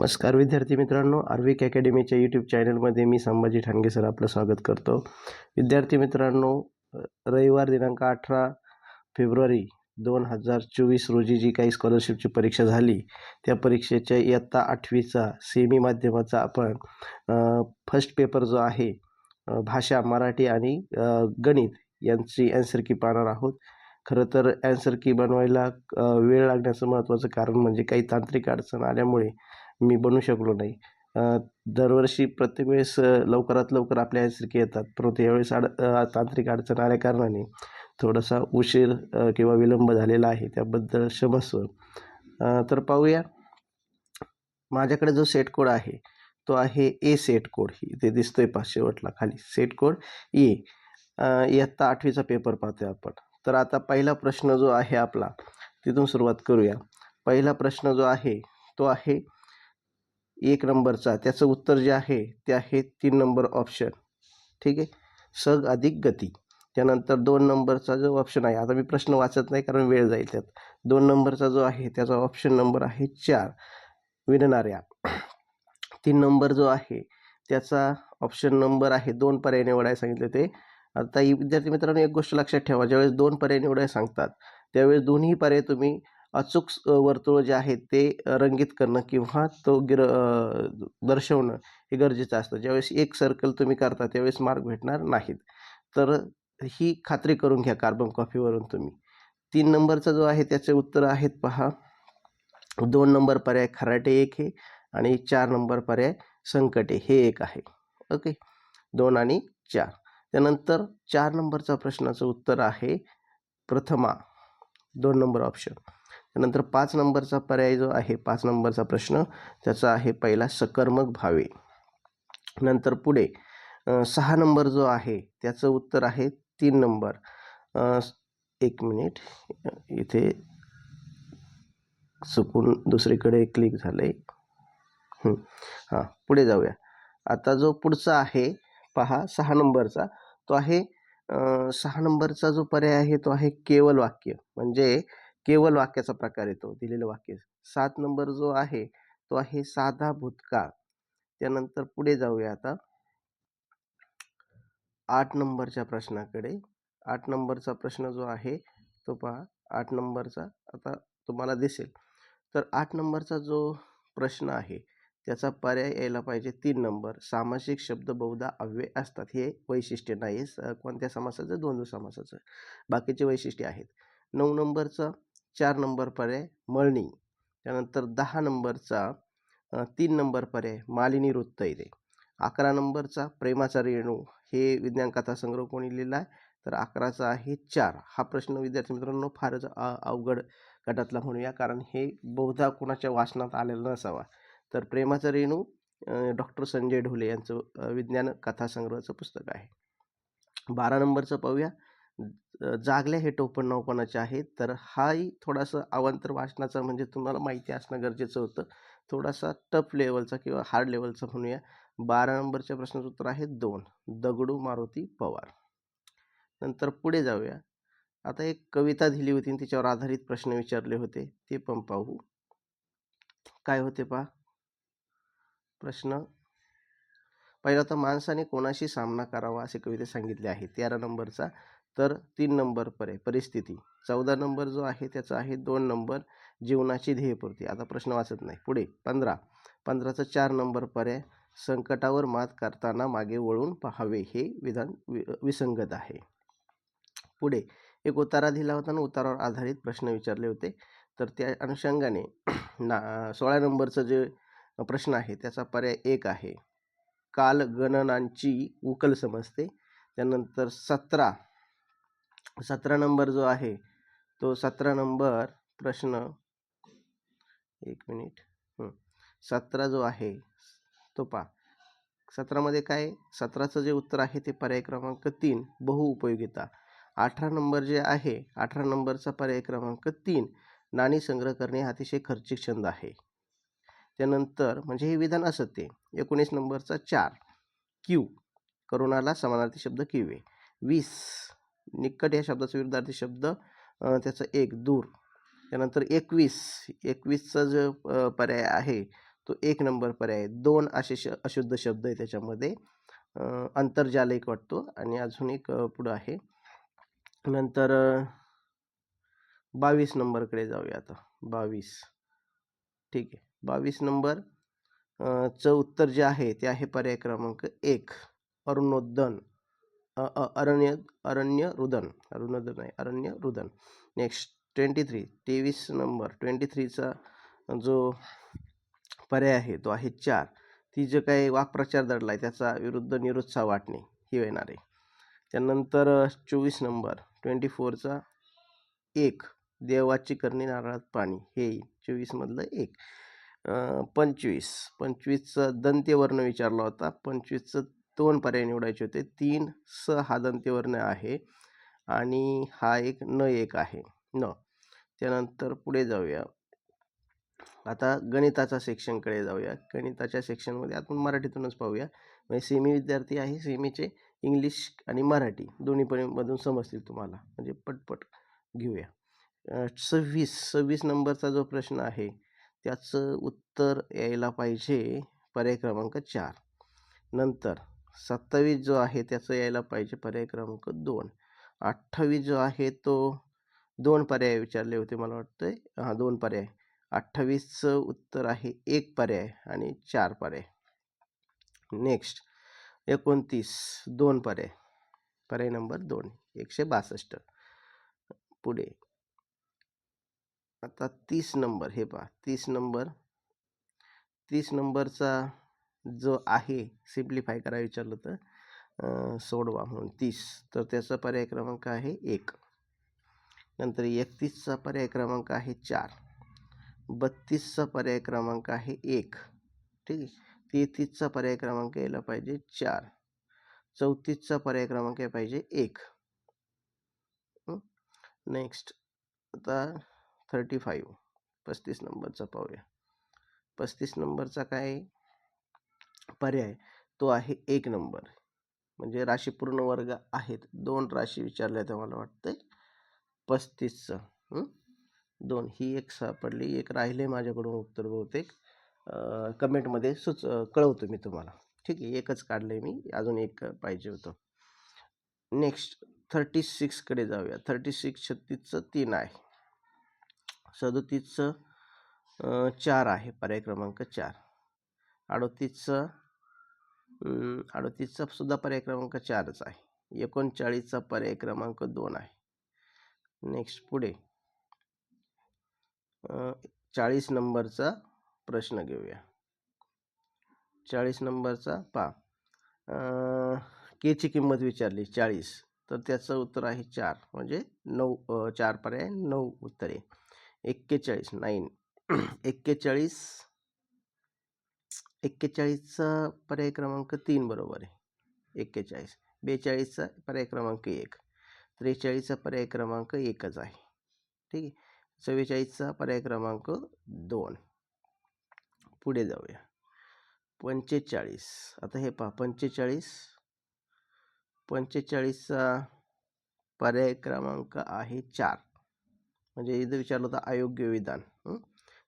नमस्कार विद्यार्थी मित्रांनो आर्विक अकॅडमीच्या यूट्यूब चॅनलमध्ये मी संभाजी ठाणगे सर आपलं स्वागत करतो. विद्यार्थी मित्रांनो रविवार दिनांक अठरा फेब्रुवारी दोन हजार चोवीस रोजी जी काही स्कॉलरशिपची परीक्षा झाली त्या परीक्षेच्या इयत्ता आठवीचा सेमी माध्यमाचा आपण फर्स्ट पेपर जो आहे भाषा मराठी आणि गणित यांची अँसर की पाहणार आहोत. खरं तर अँसर की बनवायला वेळ लागण्याचं महत्त्वाचं कारण म्हणजे काही तांत्रिक अडचण आल्यामुळे मी बनू शकलो नाही. दरवर्षी प्रत्येक वेळेस लवकरात लवकर आपल्या ॲन्सर येतात. परंतु यावेळेस अड तांत्रिक अडचण आल्या कारणाने थोडासा उशीर किंवा विलंब झालेला आहे. त्याबद्दल क्षमस्व. तर पाहूया. माझ्याकडे जो सेट कोड आहे तो आहे ए सेट कोड इथे दिसतोय पा शेवटला खाली. सेट कोड ए इयत्ता आठवीचा पेपर पाहतोय आपण. तर आता पहिला प्रश्न जो आहे आपला तिथून सुरुवात करूया. पहिला प्रश्न जो आहे तो आहे एक नंबरचा. त्याचं उत्तर जे आहे ते आहे तीन नंबर ऑप्शन ठीक आहे? सग अधिक गती. त्यानंतर दोन नंबरचा जो ऑप्शन आहे आता मी प्रश्न वाचत नाही कारण वेळ जाईल त्यात. दोन नंबरचा जो आहे त्याचा ऑप्शन नंबर आहे चार. विणणाऱ्या तीन नंबर जो आहे त्याचा ऑप्शन नंबर आहे दोन पर्याय निवडायला सांगितले ते. आता विद्यार्थी मित्रांनो एक गोष्ट लक्षात ठेवा. ज्यावेळेस दोन पर्याय निवडायला सांगतात त्यावेळेस दोन्ही पर्याय तुम्ही अचूक वर्तुळ जे आहे ते रंगीत करणं किंवा तो गिर दर्शवणं हे गरजेचं असतं. ज्यावेळेस एक सर्कल तुम्ही करता त्यावेळेस मार्क भेटणार नाहीत. तर ही खात्री करून घ्या कार्बन कॉफीवरून तुम्ही. तीन नंबरचा जो आहे त्याचे उत्तर आहेत पहा. दोन नंबर पर्याय खराटे एक हे आणि चार नंबर पर्याय संकटे हे एक आहे. ओके? दोन आणि चार. त्यानंतर चार नंबरचा प्रश्नाचं उत्तर आहे प्रथमा. दोन नंबर ऑप्शन त्यानंतर पाच नंबरचा पर्याय जो आहे पाच नंबरचा प्रश्न त्याचा आहे पहिला सकर्मक भावे. नंतर पुढे सहा नंबर जो आहे त्याचं उत्तर आहे तीन नंबर. एक मिनिट इथे चुकून दुसरीकडे क्लिक झालं आहे हां पुढे जाऊया. आता जो पुढचा आहे पहा सहा नंबरचा. तो आहे सहा नंबरचा जो पर्याय आहे तो आहे केवल वाक्य. म्हणजे केवल वाक्याचा प्रकार येतो दिलेलं वाक्य. सात नंबर जो आहे तो आहे साधा भूतकाळ. त्यानंतर पुढे जाऊया आता. आठ नंबरच्या प्रश्नाकडे. आठ नंबरचा प्रश्न जो आहे तो पहा. आठ नंबरचा आता तुम्हाला दिसेल. तर आठ नंबरचा जो प्रश्न आहे त्याचा पर्याय यायला पाहिजे तीन नंबर. सामासिक शब्द बहुधा अव्यय असतात. हे वैशिष्ट्य नाही कोणत्या समासाचं? द्वंद्व समासाचं. बाकीचे वैशिष्ट्य आहेत. नऊ नंबरचा चार नंबर पर्याय मळणी. त्यानंतर दहा नंबरचा तीन नंबर पर्याय मालिनी वृत्त येते अकरा नंबरचा प्रेमाचा रेणू हे विज्ञान कथा संग्रह कोणी लिहिला आहे? तर अकराचा आहे चार. हा प्रश्न विद्यार्थी मित्रांनो फारच अवघड गटातला म्हणूया कारण हे बहुधा कोणाच्या वाचनात आलेलं नसावा. तर प्रेमाचा रेणू डॉक्टर संजय ढोले यांचं विज्ञान कथा संग्रहाचं पुस्तक आहे. बारा नंबरचं पाहूया. जागल्या हे टोपण नाव कोणाचे आहे तर हाही थोडासा अवांतर वाचनाचा म्हणजे तुम्हाला माहिती असणं गरजेचं होतं. थोडासा टफ लेवलचा किंवा हार्ड लेवलचा म्हणूया. बारा नंबरच्या प्रश्नाचं उत्तर आहे दोन. दगडू मारुती पवार. नंतर पुढे जाऊया. आता एक कविता दिली होती आणि तिच्यावर आधारित प्रश्न विचारले होते. ते पण पाहू. काय होते पहा. प्रश्न पहिला तर माणसाने कोणाशी सामना करावा असे कविते सांगितले आहे तेरा नंबरचा तर तीन नंबर पर्याय परिस्थिती. चौदा नंबर जो आहे त्याचा आहे दोन नंबर जीवनाची ध्येयपूर्ती आता प्रश्न वाचत नाही. पुढे पंधरा. पंधराचा चार नंबर पर्याय संकटावर मात करताना मागे वळून पाहावे हे विधान वि विसंगत आहे. पुढे एक उतारा दिला होता आणि उतारावर आधारित प्रश्न विचारले होते. तर त्या अनुषंगाने ना सोळा नंबरचं जे प्रश्न आहे त्याचा पर्याय एक आहे. काल गणनांची उकल समजते. त्यानंतर सतरा. सतरा नंबर जो आहे तो सतरा नंबर प्रश्न एक मिनिट. सतरा जो आहे तो पा सतरामध्ये काय? सतराचं जे उत्तर आहे ते पर्याय क्रमांक तीन बहुउपयोगिता अठरा नंबर जे आहे अठरा नंबरचा पर्याय क्रमांक तीन नाणी संग्रह करणे हा अतिशय खर्चिक छंद आहे. त्यानंतर म्हणजे हे विधान असत्य एकोणीस नंबरचा चार क्यू करोनाला समानार्थी शब्द किवे. वीस निकट या शब्दाचा विरुद्धार्थी शब्द त्याचं एक दूर. त्यानंतर एकवीस. एकवीसचा जो पर्याय आहे तो एक नंबर पर्याय. दोन असे श अशुद्ध शब्द आहे त्याच्यामध्ये. अंतर्जाल एक वाटतो आणि अजून एक पुढं आहे. नंतर बावीस नंबरकडे जाऊया आता. बावीस. ठीक आहे. बावीस नंबर चं उत्तर जे आहे ते आहे पर्याय क्रमांक एक. अरुणोदन. अरण्य अरण्य रुदन. अरुणोदन नाही अरण्य रुदन. नेक्स्ट ट्वेंटी थ्री तेवीस नंबर. ट्वेंटी थ्रीचा जो पर्याय आहे तो आहे चार. ती जे काही वाक्प्रचार दडला आहे त्याचा विरुद्ध निरुत्साह वाटणे ही येणार आहे. त्यानंतर चोवीस नंबर. ट्वेंटी फोरचा एक. देवाची करणे नारळात पाणी. हे चोवीसमधलं एक. पंचवीस. पंचवीसचा दंत्यवर्ण विचारला होता. पंचवीसचं दोन पर्याय निवडायचे होते. तीन स हा दंतेवर्ण आहे आणि हा एक न एक आहे. न. त्यानंतर पुढे जाऊया. आता गणिताच्या सेक्शनकडे जाऊया. गणिताच्या सेक्शनमध्ये आपण मराठीतूनच पाहूया. म्हणजे सेमी विद्यार्थी आहे सेमीचे इंग्लिश आणि मराठी दोन्ही पण समजतील तुम्हाला. म्हणजे पटपट घेऊया. सव्वीस. सव्वीस नंबरचा जो प्रश्न आहे त्याचं उत्तर यायला पाहिजे पर्याय क्रमांक चार. नंतर सत्तावीस जो आहे त्याचं यायला पाहिजे पर्याय क्रमांक दोन. अठ्ठावीस जो आहे तो दोन पर्याय विचारले होते मला वाटतंय. हां दोन पर्याय. अठ्ठावीसचं उत्तर आहे एक पर्याय आणि चार पर्याय. नेक्स्ट एकोणतीस. दोन पर्याय. पर्याय नंबर दोन. एकशे बासष्ट. पुढे. आता तीस नंबर. हे पहा. तीस नंबर. तीस नंबरचा जो आहे सिम्प्लिफाय करा विचारलं तर सोडवा म्हणून. तीस. तर त्याचा पर्याय क्रमांक आहे एक. नंतर एकतीसचा पर्याय क्रमांक आहे चार. बत्तीसचा पर्याय क्रमांक आहे एक. ठीक आहे? तेहतीसचा पर्याय क्रमांक यायला पाहिजे चार. चौतीसचा पर्याय क्रमांक यायला पाहिजे एक. नेक्स्ट आता थर्टी फाईव्ह पस्तीस नंबरचा पाहूया. पस्तीस नंबरचा काय पर्याय तो आहे एक नंबर. म्हणजे राशी पूर्ण वर्ग आहेत. दोन राशी विचारल्या तर मला वाटतंय पस्तीसचं दोन. ही एक सापडली. एक राहिले माझ्याकडून उत्तर बहुतेक. कमेंटमध्ये सुच कळवतो मी तुम्हाला. ठीक आहे. एकच काढलं आहे मी. अजून एक पाहिजे होतं. नेक्स्ट. थर्टी सिक्सकडे जाऊया. थर्टी सिक्स छत्तीसचं तीन आहे. सदोतीसचं चार आहे. पर्याय क्रमांक चार. अडोतीसचं अडतीसचा सुद्धा पर्याय क्रमांक चारच आहे. एकोणचाळीसचा पर्याय क्रमांक दोन आहे. नेक्स्ट पुढे. चाळीस नंबरचा प्रश्न घेऊया. चाळीस नंबरचा पा केची किंमत विचारली चाळीस. तर त्याचं उत्तर आहे चार. म्हणजे नऊ चार पर्याय नऊ उत्तरे. एक्केचाळीस नाईन एक्केचाळीस एक्केचाळीसचा पर्याय क्रमांक तीन बरोबर आहे. एक्केचाळीस. बेचाळीसचा पर्याय क्रमांक एक. त्रेचाळीसचा पर्याय क्रमांक एकच आहे. ठीक आहे? चव्वेचाळीसचा पर्याय क्रमांक दोन. पुढे जाऊया. पंचेचाळीस. आता हे पहा पंचेचाळीस. पंचेचाळीसचा पर्याय क्रमांक आहे चार. म्हणजे इथं विचारलं होतं अयोग्य विधान.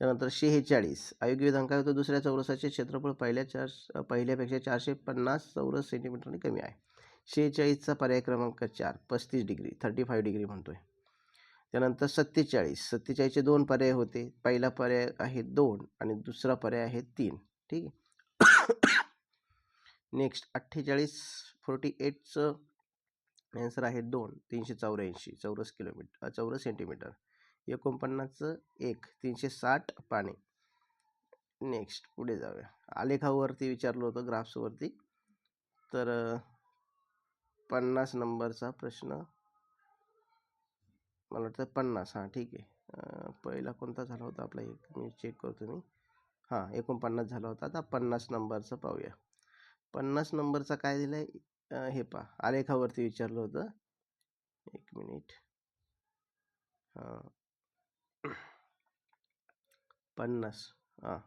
त्यानंतर शेहेचाळीस अयोग्य विधान काय होतं? दुसऱ्या चौरसाचे क्षेत्रफळ पहिल्या चार पहिल्यापेक्षा चारशे पन्नास चौरस सेंटीमीटरने कमी आहे. शेहेचाळीसचा पर्याय क्रमांक चार पस्तीस डिग्री थर्टी फाईव्ह डिग्री म्हणतोय. त्यानंतर सत्तेचाळीस. सत्तेचाळीसचे दोन पर्याय होते. पहिला पर्याय आहे दोन आणि दुसरा पर्याय आहे तीन. ठीक आहे? नेक्स्ट अठ्ठेचाळीस फोर्टी एटचं आन्सर आहे दोन. तीनशे चौऱ्याऐंशी चौरस किलोमीटर चौरस सेंटीमीटर. एकोणपन्नासचं एक तीनशे साठ पाने. नेक्स्ट पुढे जाऊया. आलेखावरती विचारलं होतं ग्राफ्सवरती तर पन्नास नंबरचा प्रश्न. मला वाटतं पन्नास हां ठीक आहे. पहिला कोणता झाला होता आपला? एक मी चेक करतो मी. हां एकोणपन्नास झाला होता. आता पन्नास नंबरचं पाहूया. पन्नास नंबरचा काय दिलं आहे हे पहा. आलेखावरती विचारलं होतं. एक मिनिट. हां. पन्नास. हां.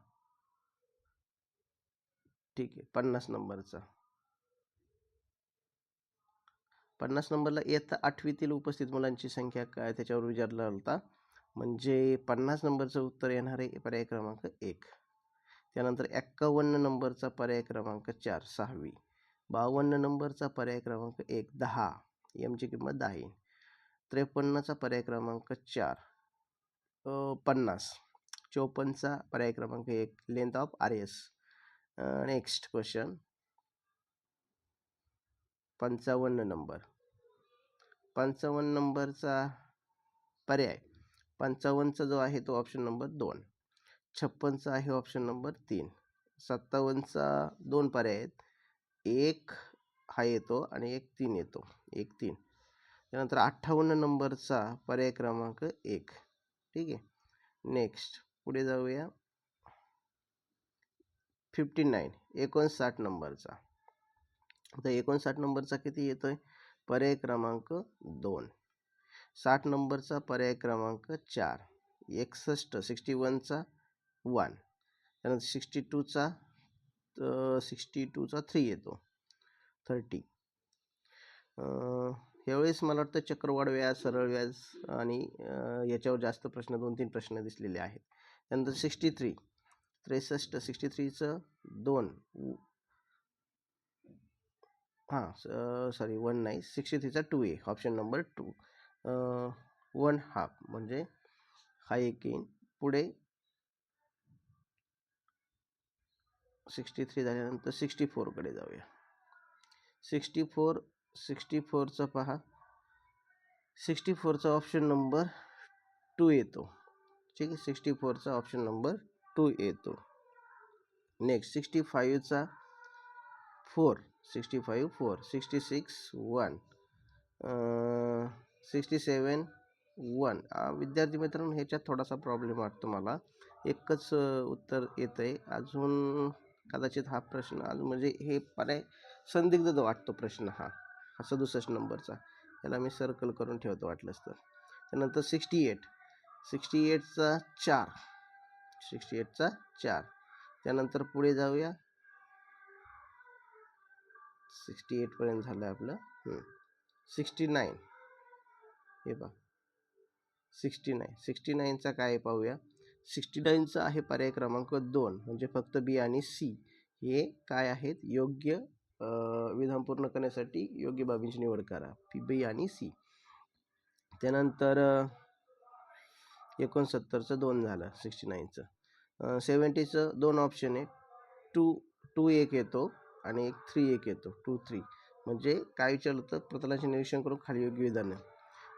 ठीक आहे पन्नास नंबरचा. पन्नास नंबरला इयत्ता आठवीतील उपस्थित मुलांची संख्या काय? त्याच्यावर विचारला होता. म्हणजे पन्नास नंबरचं उत्तर येणार आहे पर्याय क्रमांक एक. त्यानंतर एक्कावन्न नंबरचा पर्याय क्रमांक चार सहावी. बावन्न नंबरचा पर्याय क्रमांक एक दहा. एमची किंमत दहा येईल. त्रेपन्नचा पर्याय क्रमांक चार. पन्नास. चोपन्नचा पर्याय क्रमांक एक length of R S next question पंचावन्न नंबर पंचावन्न नंबरचा पर्याय. पंचावन्नचा जो आहे तो ऑप्शन नंबर दोन. छप्पनचा आहे ऑप्शन नंबर तीन. सत्तावन्नचा दोन पर्याय आहेत. एक हा येतो आणि एक तीन येतो. एक तीन. त्यानंतर अठ्ठावन्न नंबरचा पर्याय क्रमांक एक. ठीक आहे? नेक्स्ट पुढे जाऊया. फिफ्टी नाईन एकोणसाठ नंबरचा. आता एकोणसाठ नंबरचा किती येतो आहे पर्याय क्रमांक दोन. साठ नंबरचा पर्याय क्रमांक चार. एकसष्ट सिक्स्टी वनचा वन त्यानंतर सिक्स्टी टूचा सिक्स्टी टूचा थ्री येतो. थर्टी यावेळेस मला वाटतं चक्रवाढ व्याज सरळ व्याज आणि याच्यावर जास्त प्रश्न दोन तीन प्रश्न दिसलेले आहेत. त्यानंतर सिक्स्टी थ्री त्रेसष्ट सिक्स्टी थ्रीचं दोन हां सॉरी वन नाही sixty थ्रीचा two A option number two one half म्हणजे हा एक येईन. पुढे सिक्स्टी थ्री झाल्यानंतर सिक्स्टी फोरकडे जाऊया. सिक्स्टी फोर सिक्स्टी फोरचं पहा. सिक्स्टी फोरचा ऑप्शन नंबर टू येतो. ठीक आहे? सिक्स्टी फोरचा ऑप्शन नंबर टू येतो. Next sixty फाईव्हचा four sixty five four sixty six one sixty seven one विद्यार्थी मित्रांनो ह्याच्यात थोडासा प्रॉब्लेम वाटतो मला. एकच उत्तर येतं आहे अजून कदाचित हा प्रश्न अजून म्हणजे हे पर्याय संदिग्ध वाटतो प्रश्न हा. हा सदुसष्ट नंबरचा. याला मी सर्कल करून ठेवतो वाटलंच तर. त्यानंतर सिक्स्टी एट सिक्स्टी एटचा चार. सिक्स्टी एटचा चार. त्यानंतर पुढे जाऊया. सिक्स्टी एटपर्यंत झालं आहे आपलं. सिक्स्टी नाईन हे पहा सिक्स्टी नाईन सिक्स्टी नाईनचा काय पाहूया. सिक्स्टी नाईनचा आहे पर्याय क्रमांक दोन. म्हणजे फक्त बी आणि सी हे काय आहेत? योग्य विधान पूर्ण करण्यासाठी योग्य बाबींची निवड करा. पी बी आणि सी. त्यानंतर एकोणसत्तरचं दोन झालं सिक्स्टी नाईनचं सेवन्टीचं दोन ऑप्शन आहे टू टू एक येतो आणि एक थ्री एक येतो. टू थ्री म्हणजे काय विचारलं तर प्रतलाचे निरीक्षण करून खाली योग्य विधान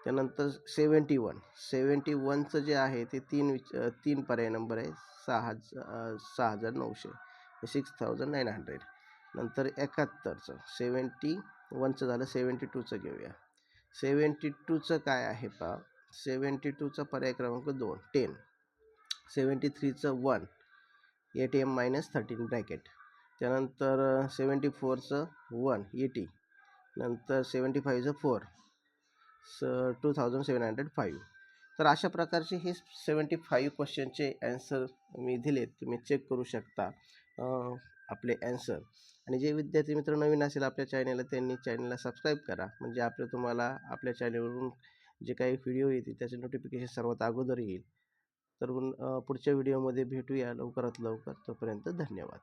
त्यानंतर सेवन्टी वन सेवन्टी वनचं जे आहे ते तीन विच तीन पर्याय नंबर आहे. सहा हजार सहा हजार नऊशे. सिक्स थाउजंड नाईन हंड्रेड नंतर एकाहत्तरचं. सेवन्टी वनचं झालं सेवन्टी टूचं घेऊया. सेवन्टी टूचं काय आहे पा सेवन्टी टूचा पर्याय क्रमांक दोन ten. Seventy थ्रीचं one. A T M minus thirteen bracket त्यानंतर सेवन्टी फोरचं वन एटी नंतर सेवन्टी फाईव्हचं फोर. स two thousand seven hundred five. तर अशा प्रकारचे हे सेवन्टी फाईव्ह क्वेश्चनचे ॲन्सर मी दिलेत. तुम्ही चेक करू शकता. आपले ॲन्सर आणि जे विद्यार्थी मित्र नवीन असेल आपल्या चॅनेलला त्यांनी चॅनेलला सबस्क्राईब करा. म्हणजे आपलं तुम्हाला आपल्या चॅनेलवरून जे काही व्हिडिओ येतील त्याचे नोटिफिकेशन सर्वात अगोदर येईल. तर पुढच्या व्हिडिओमध्ये भेटूया लवकरात लवकर. तोपर्यंत धन्यवाद.